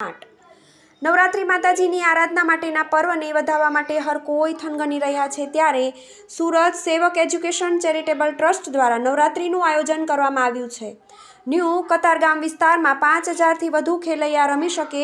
આઠ. નવરાત્રિ માતાજીની આરાધના માટેના પર્વને વધાવવા માટે હર કોઈ થનગની રહ્યા છે ત્યારે સુરત સેવક એજ્યુકેશન ચેરિટેબલ ટ્રસ્ટ દ્વારા નવરાત્રિનું આયોજન કરવામાં આવ્યું છે. ન્યૂ કતારગામ વિસ્તારમાં પાંચ હજારથી વધુ ખેલૈયા રમી શકે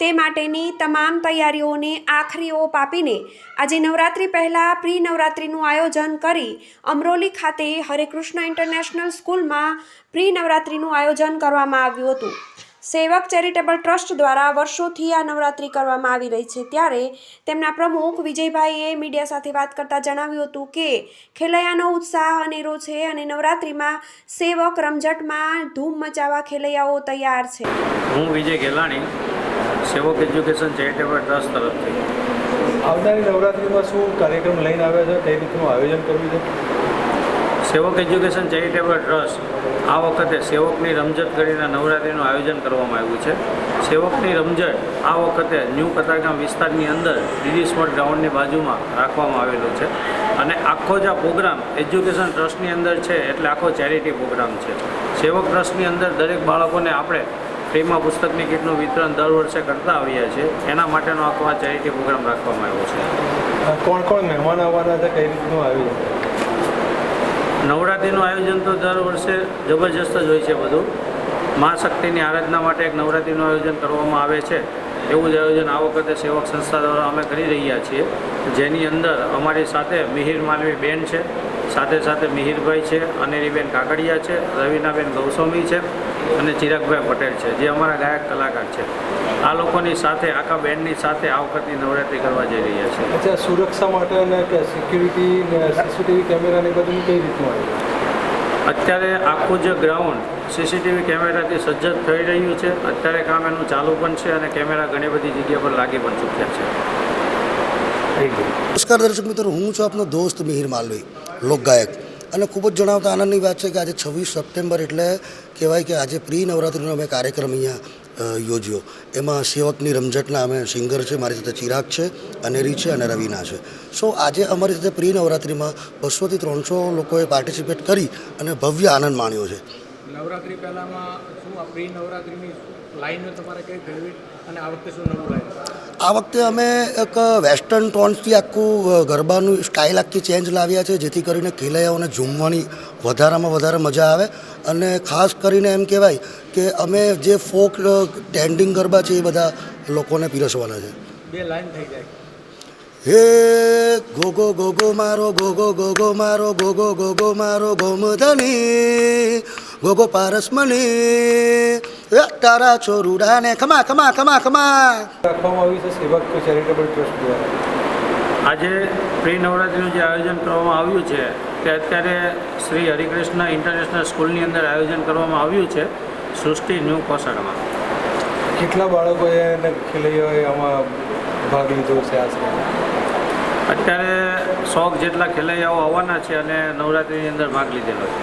તે માટેની તમામ તૈયારીઓને આખરી ઓપ આપીને આજે નવરાત્રિ પહેલાં પ્રી નવરાત્રિનું આયોજન કરી અમરોલી ખાતે હરેકૃષ્ણ ઇન્ટરનેશનલ સ્કૂલમાં પ્રી નવરાત્રિનું આયોજન કરવામાં આવ્યું હતું. સેવક ચેરિટેબલ ટ્રસ્ટ દ્વારા વર્ષોથી આ નવરાત્રિ કરવામાં આવી રહી છે. ત્યારે તેમના પ્રમુખ વિજયભાઈએ મીડિયા સાથે વાત કરતાં જણાવ્યું હતું કે ખેલૈયાનો ઉત્સાહ અનેરો છે અને નવરાત્રિમાં સેવક રમઝટમાં ધૂમ મચાવવા ખેલૈયાઓ તૈયાર છે. હું વિજય ગેલાણી સેવક એજ્યુકેશન ચેરિટેબલ ટ્રસ્ટ તરફથી. આવનારી નવરાત્રિમાં શું કાર્યક્રમ લઈને આવ્યા છે? કઈ રીતનું આયોજન કર્યું છે? સેવક એજ્યુકેશન ચેરિટેબલ ટ્રસ્ટ આ વખતે સેવકની રમઝટ કરીને નવરાત્રિનું આયોજન કરવામાં આવ્યું છે. સેવકની રમઝટ આ વખતે ન્યૂ કતારગામ વિસ્તારની અંદર ડીડી સ્પોર્ટ ગ્રાઉન્ડની બાજુમાં રાખવામાં આવેલો છે અને આખો જ આ પ્રોગ્રામ એજ્યુકેશન ટ્રસ્ટની અંદર છે એટલે આખો ચેરિટી પ્રોગ્રામ છે. સેવક ટ્રસ્ટની અંદર દરેક બાળકોને આપણે ફ્રીમાં પુસ્તકની કીટનું વિતરણ દર વર્ષે કરતા આવ્યા છીએ. એના માટેનો આખો આ ચેરિટી પ્રોગ્રામ રાખવામાં આવ્યો છે. કોણ કોણ મહેમાન આવવાના છે કઈ રીતનું આયોજન નવરાત્રિનું આયોજન તો દર વર્ષે જબરજસ્ત જ હોય છે બધું. મા શક્તિની આરાધના માટે એક નવરાત્રિનું આયોજન કરવામાં આવે છે. એવું જ આયોજન આ વખતે સેવક સંસ્થા દ્વારા અમે કરી રહ્યા છીએ. જેની અંદર અમારી સાથે મિહિર માલવી બેન છે. સાથે સાથે મિહિરભાઈ છે અનેરીબેન કાકડિયા છે રવિનાબેન ગૌસ્વામી છે અને ચિરાગભાઈ પટેલ છે જે અમારા ગાયક કલાકાર છે. આ લોકોની સાથે આખા બેન્ડની સાથે આ વખતની નવરાત્રી કરવા જઈ રહ્યા છે. અચ્છા સુરક્ષા માટે અને સિક્યુરિટી ને સીસીટીવી કેમેરા બધું કઈ રીતનું અત્યારે આખું જે ગ્રાઉન્ડ સીસીટીવી કેમેરાથી સજ્જ થઈ રહ્યું છે. અત્યારે કામ એનું ચાલુ પણ છે અને કેમેરા ઘણી બધી જગ્યા પર લાગી પણ ચૂક્યા છે. નમસ્કાર દર્શક મિત્રો હું છું આપનો દોસ્ત મિહિર માલવી. લોકગાયક. અને ખૂબ જ જણાવતા આનંદની વાત છે કે આજે છવ્વીસ સપ્ટેમ્બર એટલે કહેવાય કે આજે પ્રી નવરાત્રિનો અમે કાર્યક્રમ અહીંયા યોજ્યો. એમાં સેવકની રમઝટના અમે સિંગર છે, મારી સાથે ચિરાગ છે, અનેરી છે અને રવિના છે. સો આજે અમારી સાથે પ્રી નવરાત્રિમાં બસોથી ત્રણસો લોકોએ પાર્ટિસિપેટ કરી અને ભવ્ય આનંદ માણ્યો છે. નવરાત્રિ પહેલાંમાં શું આ પ્રી નવરાત્રીની લાઈનો તમારે કઈ ફેરવી અને આ વખતે શું નવું લાઈન? આ વખતે અમે એક વેસ્ટર્ન ટોન્સથી આખું ગરબાનું સ્ટાઇલ આખી ચેન્જ લાવ્યા છે જેથી કરીને ખેલૈયાઓને ઝૂમવાની વધારામાં વધારે મજા આવે. અને ખાસ કરીને એમ કહેવાય કે અમે જે ફોક ટેન્ડિંગ ગરબા છે એ બધા લોકોને પીરસવાના છે. બે લાઈન થઈ જાય. હે ગોગો ગોગો મારો ગોગો ગોગો મારો ગોગો ગોગો મારો ગોમધની. ગોગો પારસમની Money. તારા ચોરુડાને ખમા ખમા ખમા ખમા. રાખવામાં આવી છે સેવક ચેરિટેબલ ટ્રસ્ટ દ્વારા. આજે પ્રી નવરાત્રિનું જે આયોજન કરવામાં આવ્યું છે તે અત્યારે શ્રી હરિકૃષ્ણ ઇન્ટરનેશનલ સ્કૂલની અંદર આયોજન કરવામાં આવ્યું છે સૃષ્ટિ ન્યૂ કોસડમાં. કેટલા બાળકોએ અને ખેલૈયાઓએ આમાં ભાગ લીધો છે આશરે અત્યારે સો જેટલા ખેલૈયાઓ આવવાના છે અને નવરાત્રિની અંદર ભાગ લીધેલો છે.